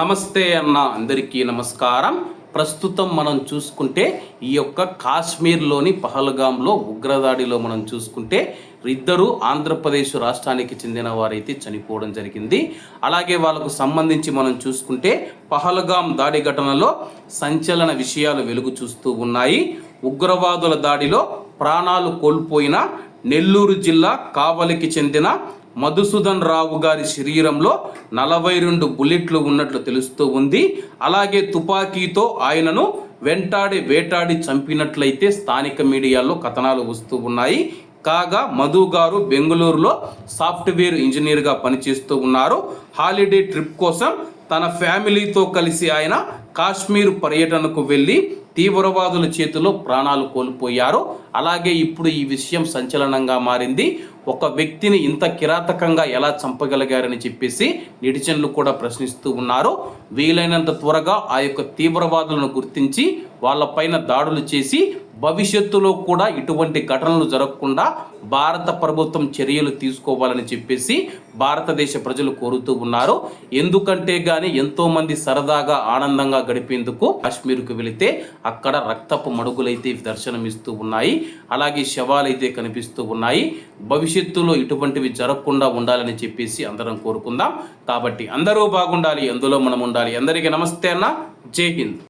నమస్తే అన్న అందరికీ నమస్కారం. ప్రస్తుతం మనం చూసుకుంటే ఈ యొక్క కాశ్మీర్లోని పహల్గాంలో ఉగ్రదాడిలో మనం చూసుకుంటే ఇద్దరు ఆంధ్రప్రదేశ్ రాష్ట్రానికి చెందిన వారైతే చనిపోవడం జరిగింది. అలాగే వాళ్ళకు సంబంధించి మనం చూసుకుంటే పహల్గాం దాడి ఘటనలో సంచలన విషయాలు వెలుగు చూస్తూ ఉన్నాయి. ఉగ్రవాదుల దాడిలో ప్రాణాలు కోల్పోయిన నెల్లూరు జిల్లా కావలికి చెందిన మధుసూదన్ రావు గారి శరీరంలో నలభై రెండు బుల్లెట్లు ఉన్నట్లు తెలుస్తూ ఉంది. అలాగే తుపాకీతో ఆయనను వెంటాడి వేటాడి చంపినట్లయితే స్థానిక మీడియాలో కథనాలు వస్తూ ఉన్నాయి. కాగా మధు గారు బెంగళూరులో సాఫ్ట్వేర్ ఇంజనీర్గా పనిచేస్తూ ఉన్నారు. హాలిడే ట్రిప్ కోసం తన ఫ్యామిలీతో కలిసి ఆయన కాశ్మీర్ పర్యటనకు వెళ్ళి తీవ్రవాదుల చేతిలో ప్రాణాలు కోల్పోయారు అలాగే ఇప్పుడు ఈ విషయం సంచలనంగా మారింది. ఒక వ్యక్తిని ఇంత కిరాతకంగా ఎలా చంపగలిగారని చెప్పేసి నెటిజన్లు కూడా ప్రశ్నిస్తూ ఉన్నారు. వీలైనంత త్వరగా ఆ యొక్క తీవ్రవాదులను గుర్తించి వాళ్ళపైన దాడులు చేసి భవిష్యత్తులో కూడా ఇటువంటి ఘటనలు జరగకుండా భారత ప్రభుత్వం చర్యలు తీసుకోవాలని చెప్పేసి భారతదేశ ప్రజలు కోరుతూ ఉన్నారు. ఎందుకంటే గాని ఎంతోమంది సరదాగా ఆనందంగా గడిపేందుకు కాశ్మీర్కు వెళితే అక్కడ రక్తపు మడుగులైతే దర్శనమిస్తూ ఉన్నాయి. అలాగే శవాలైతే కనిపిస్తూ ఉన్నాయి. భవిష్యత్తులో ఇటువంటివి జరగకుండా ఉండాలని చెప్పేసి అందరం కోరుకుందాం. కాబట్టి అందరూ బాగుండాలి అందులో మనం ఉండాలి. అందరికీ నమస్తే అన్న. జై హింద్.